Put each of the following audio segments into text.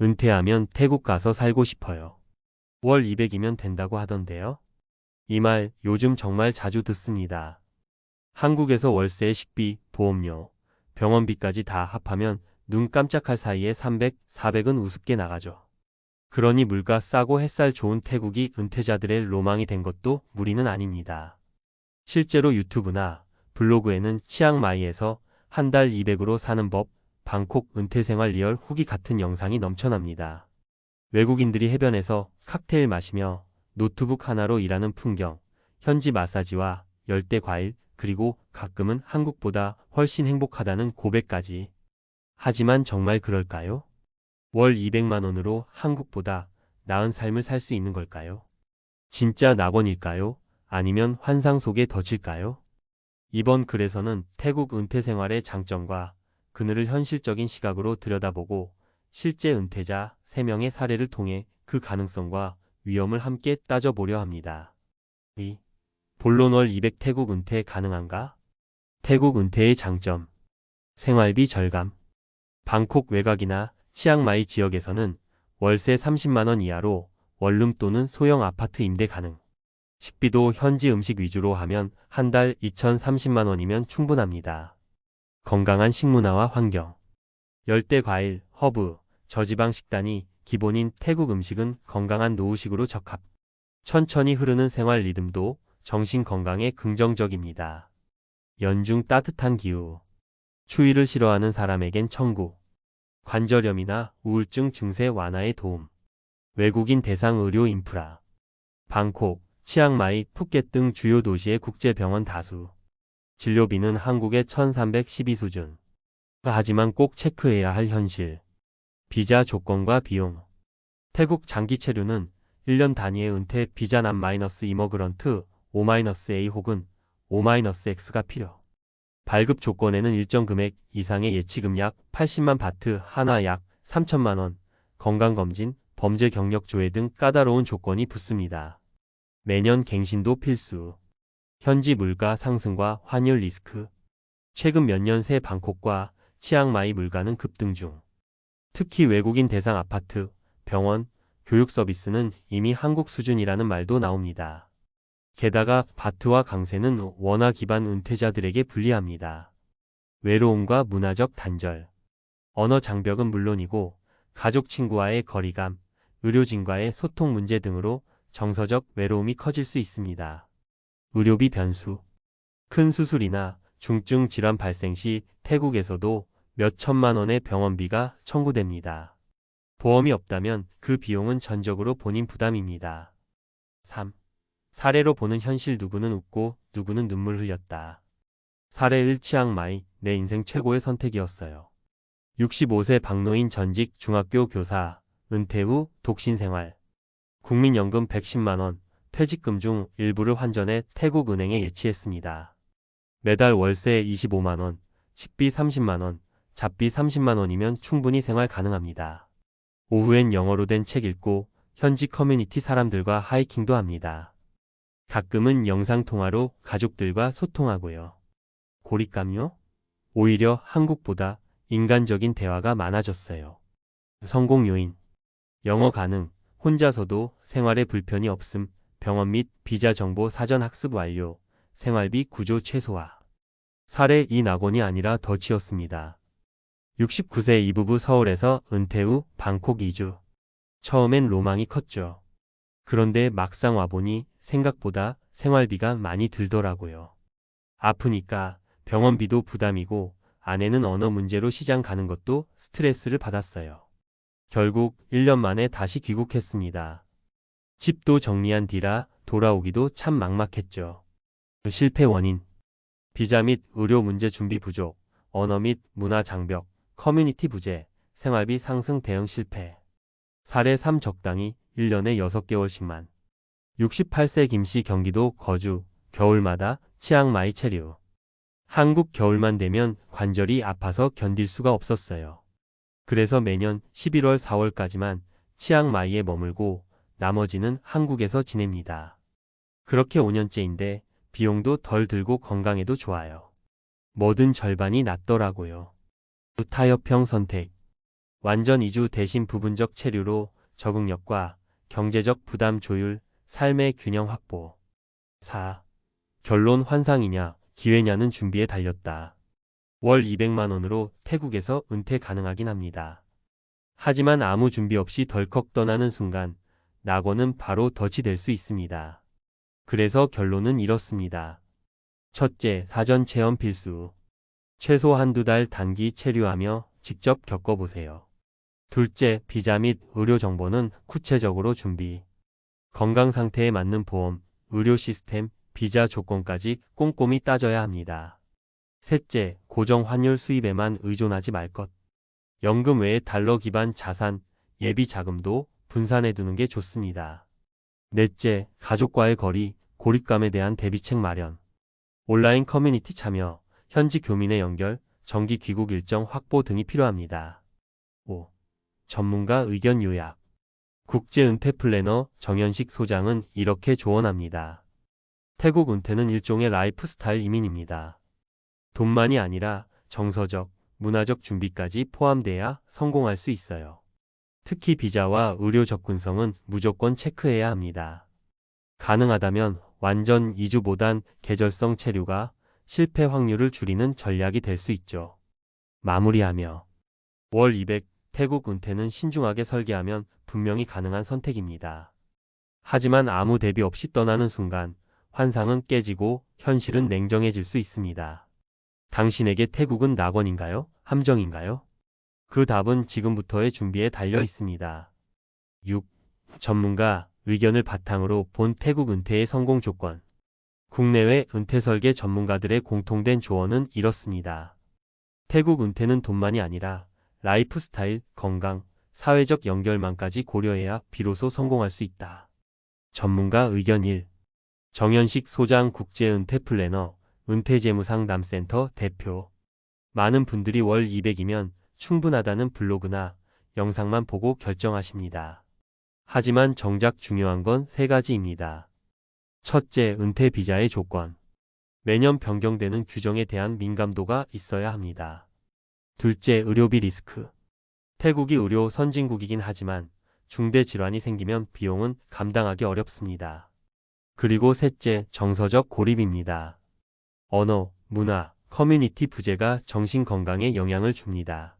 은퇴하면 태국 가서 살고 싶어요. 월 200이면 된다고 하던데요. 이 말 요즘 정말 자주 듣습니다. 한국에서 월세, 식비, 보험료, 병원비까지 다 합하면 눈 깜짝할 사이에 300, 400은 우습게 나가죠. 그러니 물가 싸고 햇살 좋은 태국이 은퇴자들의 로망이 된 것도 무리는 아닙니다. 실제로 유튜브나 블로그에는 치앙마이에서 한 달 200으로 사는 법, 방콕 은퇴생활 리얼 후기 같은 영상이 넘쳐납니다. 외국인들이 해변에서 칵테일 마시며 노트북 하나로 일하는 풍경, 현지 마사지와 열대 과일, 그리고 가끔은 한국보다 훨씬 행복하다는 고백까지. 하지만 정말 그럴까요? 월 200만 원으로 한국보다 나은 삶을 살 수 있는 걸까요? 진짜 낙원일까요? 아니면 환상 속에 덫일까요? 이번 글에서는 태국 은퇴 생활의 장점과 그늘을 현실적인 시각으로 들여다보고 실제 은퇴자 3명의 사례를 통해 그 가능성과 위험을 함께 따져보려 합니다. 2. 본론 월 200 태국 은퇴 가능한가? 태국 은퇴의 장점 생활비 절감 방콕 외곽이나 치앙마이 지역에서는 월세 30만원 이하로 원룸 또는 소형 아파트 임대 가능. 식비도 현지 음식 위주로 하면 한 달 2,030만원이면 충분합니다. 건강한 식문화와 환경. 열대 과일, 허브, 저지방 식단이 기본인 태국 음식은 건강한 노후식으로 적합. 천천히 흐르는 생활 리듬도 정신 건강에 긍정적입니다. 연중 따뜻한 기후. 추위를 싫어하는 사람에겐 천국. 관절염이나 우울증 증세 완화에 도움. 외국인 대상 의료 인프라. 방콕, 치앙마이, 푸켓 등 주요 도시의 국제병원 다수. 진료비는 한국의 1312 수준. 하지만 꼭 체크해야 할 현실. 비자 조건과 비용. 태국 장기 체류는 1년 단위의 은퇴 비자 남 마이너스 이머그런트 5-A 혹은 5-X가 필요. 발급 조건에는 일정 금액 이상의 예치금 약 80만 바트 하나 약 3천만 원, 건강검진, 범죄 경력 조회 등 까다로운 조건이 붙습니다. 매년 갱신도 필수. 현지 물가 상승과 환율 리스크. 최근 몇 년 새 방콕과 치앙마이 물가는 급등 중. 특히 외국인 대상 아파트, 병원, 교육 서비스는 이미 한국 수준이라는 말도 나옵니다. 게다가 바트와 강세는 원화 기반 은퇴자들에게 불리합니다. 외로움과 문화적 단절. 언어 장벽은 물론이고 가족 친구와의 거리감, 의료진과의 소통 문제 등으로 정서적 외로움이 커질 수 있습니다. 의료비 변수. 큰 수술이나 중증 질환 발생 시 태국에서도 몇 천만 원의 병원비가 청구됩니다. 보험이 없다면 그 비용은 전적으로 본인 부담입니다. 3. 사례로 보는 현실 누구는 웃고 누구는 눈물 흘렸다. 사례 1 치앙마이 내 인생 최고의 선택이었어요. 65세 박노인 전직 중학교 교사 은퇴 후 독신 생활 국민연금 110만원 퇴직금 중 일부를 환전해 태국은행에 예치했습니다. 매달 월세 25만원, 식비 30만원, 잡비 30만원이면 충분히 생활 가능합니다. 오후엔 영어로 된 책 읽고 현지 커뮤니티 사람들과 하이킹도 합니다. 가끔은 영상통화로 가족들과 소통하고요. 고립감요? 오히려 한국보다 인간적인 대화가 많아졌어요. 성공 요인. 영어 가능, 혼자서도 생활에 불편이 없음, 병원 및 비자 정보 사전 학습 완료, 생활비 구조 최소화. 사례 이 낙원이 아니라 덫이었습니다. 69세 이 부부 서울에서 은퇴 후 방콕 이주. 처음엔 로망이 컸죠. 그런데 막상 와보니 생각보다 생활비가 많이 들더라고요. 아프니까 병원비도 부담이고 아내는 언어 문제로 시장 가는 것도 스트레스를 받았어요. 결국 1년 만에 다시 귀국했습니다. 집도 정리한 뒤라 돌아오기도 참 막막했죠. 실패 원인 비자 및 의료 문제 준비 부족, 언어 및 문화 장벽, 커뮤니티 부재, 생활비 상승 대응 실패. 사례 3 적당히 1년에 6개월씩만. 68세 김씨 경기도 거주, 겨울마다 치앙마이 체류. 한국 겨울만 되면 관절이 아파서 견딜 수가 없었어요. 그래서 매년 11월 4월까지만 치앙마이에 머물고 나머지는 한국에서 지냅니다. 그렇게 5년째인데 비용도 덜 들고 건강에도 좋아요. 뭐든 절반이 낫더라고요. 타협형 선택. 완전 이주 대신 부분적 체류로 적응력과 경제적 부담 조율, 삶의 균형 확보. 4. 결론 환상이냐, 기회냐는 준비에 달렸다. 월 200만 원으로 태국에서 은퇴 가능하긴 합니다. 하지만 아무 준비 없이 덜컥 떠나는 순간 낙원은 바로 덫이 될 수 있습니다. 그래서 결론은 이렇습니다. 첫째, 사전 체험 필수. 최소 한두 달 단기 체류하며 직접 겪어보세요. 둘째, 비자 및 의료 정보는 구체적으로 준비. 건강 상태에 맞는 보험, 의료 시스템, 비자 조건까지 꼼꼼히 따져야 합니다. 셋째, 고정 환율 수입에만 의존하지 말 것. 연금 외에 달러 기반 자산, 예비 자금도 분산해 두는 게 좋습니다. 넷째, 가족과의 거리, 고립감에 대한 대비책 마련. 온라인 커뮤니티 참여, 현지 교민의 연결, 정기 귀국 일정 확보 등이 필요합니다. 5. 전문가 의견 요약. 국제 은퇴 플래너 정현식 소장은 이렇게 조언합니다. 태국 은퇴는 일종의 라이프 스타일 이민입니다. 돈만이 아니라 정서적, 문화적 준비까지 포함돼야 성공할 수 있어요. 특히 비자와 의료 접근성은 무조건 체크해야 합니다. 가능하다면 완전 이주보단 계절성 체류가 실패 확률을 줄이는 전략이 될 수 있죠. 마무리하며 월 200 태국 은퇴는 신중하게 설계하면 분명히 가능한 선택입니다. 하지만 아무 대비 없이 떠나는 순간 환상은 깨지고 현실은 냉정해질 수 있습니다. 당신에게 태국은 낙원인가요? 함정인가요? 그 답은 지금부터의 준비에 달려 있습니다. 6. 전문가 의견을 바탕으로 본 태국 은퇴의 성공 조건. 국내외 은퇴 설계 전문가들의 공통된 조언은 이렇습니다. 태국 은퇴는 돈만이 아니라 라이프 스타일, 건강, 사회적 연결망까지 고려해야 비로소 성공할 수 있다. 전문가 의견 1. 정현식 소장 국제 은퇴 플래너, 은퇴 재무상담센터 대표. 많은 분들이 월 200이면 충분하다는 블로그나 영상만 보고 결정하십니다. 하지만 정작 중요한 건 세 가지입니다. 첫째, 은퇴 비자의 조건. 매년 변경되는 규정에 대한 민감도가 있어야 합니다. 둘째, 의료비 리스크. 태국이 의료 선진국이긴 하지만 중대 질환이 생기면 비용은 감당하기 어렵습니다. 그리고 셋째, 정서적 고립입니다. 언어, 문화, 커뮤니티 부재가 정신 건강에 영향을 줍니다.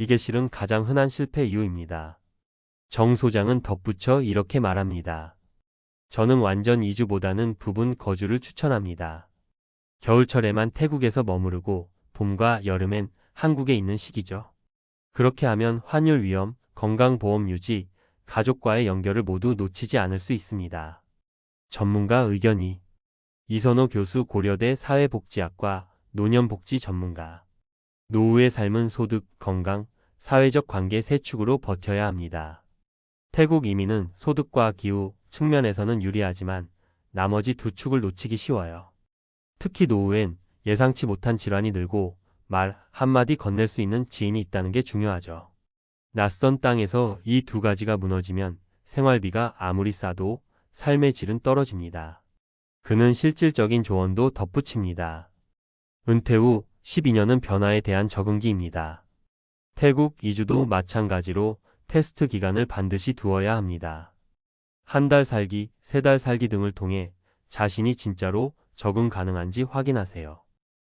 이게 실은 가장 흔한 실패 이유입니다. 정 소장은 덧붙여 이렇게 말합니다. 저는 완전 이주보다는 부분 거주를 추천합니다. 겨울철에만 태국에서 머무르고 봄과 여름엔 한국에 있는 시기죠. 그렇게 하면 환율 위험, 건강보험 유지, 가족과의 연결을 모두 놓치지 않을 수 있습니다. 전문가 의견이 이선호 교수 고려대 사회복지학과 노년복지 전문가 노후의 삶은 소득, 건강, 사회적 관계 세 축으로 버텨야 합니다. 태국 이민은 소득과 기후 측면에서는 유리하지만 나머지 두 축을 놓치기 쉬워요. 특히 노후엔 예상치 못한 질환이 늘고 말 한마디 건넬 수 있는 지인이 있다는 게 중요하죠. 낯선 땅에서 이 두 가지가 무너지면 생활비가 아무리 싸도 삶의 질은 떨어집니다. 그는 실질적인 조언도 덧붙입니다. 은퇴 후 12년은 변화에 대한 적응기입니다. 태국 이주도 마찬가지로 테스트 기간을 반드시 두어야 합니다. 한 달 살기, 세 달 살기 등을 통해 자신이 진짜로 적응 가능한지 확인하세요.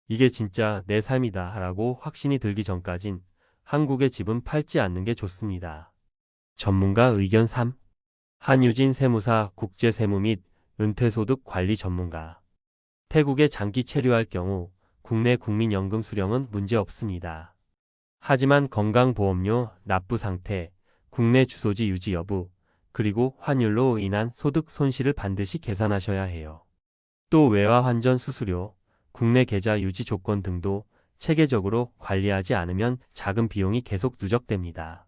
이게 진짜 내 삶이다 라고 확신이 들기 전까진 한국의 집은 팔지 않는 게 좋습니다. 전문가 의견 3. 한유진 세무사 국제세무 및 은퇴소득 관리 전문가. 태국에 장기 체류할 경우 국내 국민연금 수령은 문제 없습니다. 하지만 건강보험료, 납부 상태, 국내 주소지 유지 여부, 그리고 환율로 인한 소득 손실을 반드시 계산하셔야 해요. 또 외화 환전 수수료, 국내 계좌 유지 조건 등도 체계적으로 관리하지 않으면 작은 비용이 계속 누적됩니다.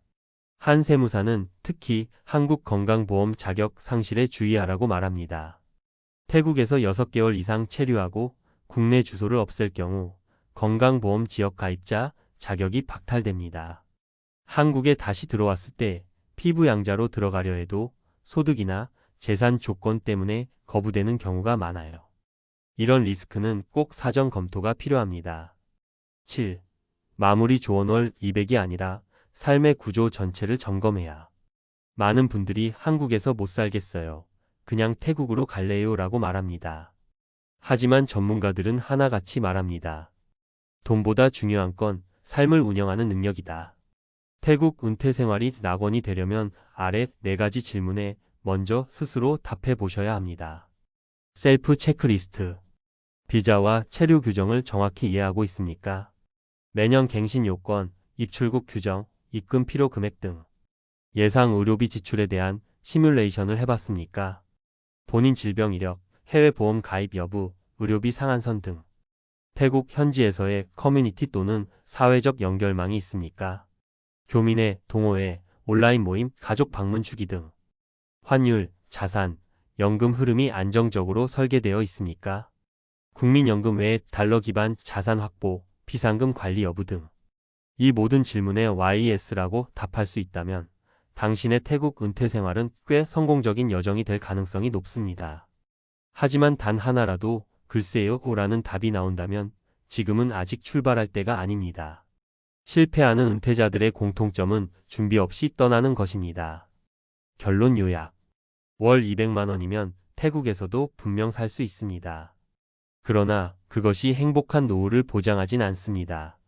한 세무사는 특히 한국 건강보험 자격 상실에 주의하라고 말합니다. 태국에서 6개월 이상 체류하고 국내 주소를 없앨 경우 건강보험 지역 가입자 자격이 박탈됩니다. 한국에 다시 들어왔을 때 피부 양자로 들어가려 해도 소득이나 재산 조건 때문에 거부되는 경우가 많아요. 이런 리스크는 꼭 사전 검토가 필요합니다. 7. 마무리 조언월 200이 아니라 삶의 구조 전체를 점검해야 많은 분들이 한국에서 못 살겠어요. 그냥 태국으로 갈래요 라고 말합니다. 하지만 전문가들은 하나같이 말합니다. 돈보다 중요한 건 삶을 운영하는 능력이다. 태국 은퇴 생활이 낙원이 되려면 아래 네 가지 질문에 먼저 스스로 답해 보셔야 합니다. 셀프 체크리스트. 비자와 체류 규정을 정확히 이해하고 있습니까? 매년 갱신 요건, 입출국 규정, 입금 필요 금액 등 예상 의료비 지출에 대한 시뮬레이션을 해봤습니까? 본인 질병 이력, 해외 보험 가입 여부, 의료비 상한선 등 태국 현지에서의 커뮤니티 또는 사회적 연결망이 있습니까? 교민회, 동호회, 온라인 모임, 가족 방문 주기 등 환율, 자산, 연금 흐름이 안정적으로 설계되어 있습니까? 국민연금 외에 달러 기반 자산 확보, 비상금 관리 여부 등 이 모든 질문에 YS라고 답할 수 있다면 당신의 태국 은퇴 생활은 꽤 성공적인 여정이 될 가능성이 높습니다. 하지만 단 하나라도 글쎄요 라는 답이 나온다면 지금은 아직 출발할 때가 아닙니다. 실패하는 은퇴자들의 공통점은 준비 없이 떠나는 것입니다. 결론 요약. 월 200만 원이면 태국에서도 분명 살 수 있습니다. 그러나 그것이 행복한 노후를 보장하진 않습니다.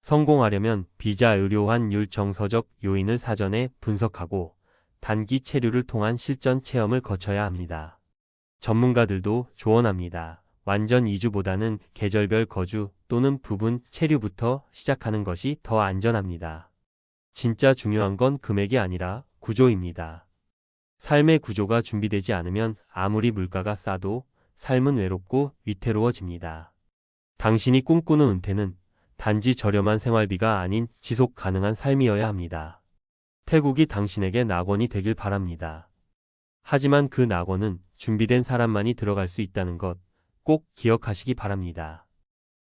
성공하려면 비자 의료 환 율 정서적 요인을 사전에 분석하고 단기 체류를 통한 실전 체험을 거쳐야 합니다. 전문가들도 조언합니다. 완전 이주보다는 계절별 거주 또는 부분 체류부터 시작하는 것이 더 안전합니다. 진짜 중요한 건 금액이 아니라 구조입니다. 삶의 구조가 준비되지 않으면 아무리 물가가 싸도 삶은 외롭고 위태로워집니다. 당신이 꿈꾸는 은퇴는 단지 저렴한 생활비가 아닌 지속 가능한 삶이어야 합니다. 태국이 당신에게 낙원이 되길 바랍니다. 하지만 그 낙원은 준비된 사람만이 들어갈 수 있다는 것 꼭 기억하시기 바랍니다.